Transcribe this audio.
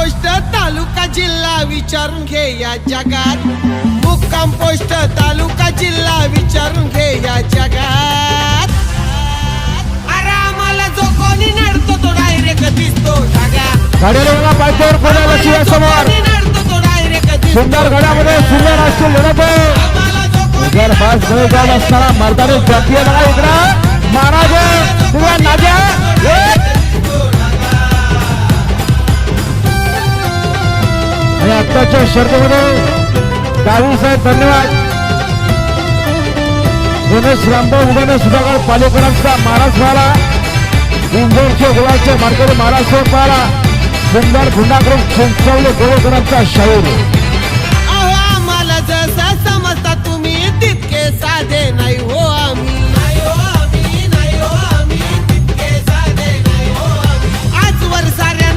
Post तालुका जिल्हा विचारून घे या जगात. मुक्काम पोस्ट तालुका जिल्हा विचारून घे या जगात. अरे आम्हाला जो कोणी नडतो तो डायरेक्ट दिसतो ढगात गाडीला बघा पायथ्यावर कोणा लक्ष या समोर सुंदर गड्यामध्ये सुंदर असतो लढत. आहे आम्हाला जो कोणी जर बसमध्ये जात असताना मर्दाने जातीय बघा. आत्ताच्या शर्यतीमध्ये डावी साहेब धन्यवाद. गणेश रामभाऊ उदाने सुधाकर पालेकरांचा महाराज पाला इंदोरचे गुलाबचे मार्केट महाराष्ट्र पाहिला सुंदर गुंडाकडून चिंचवले गोळकरांचा शाहीर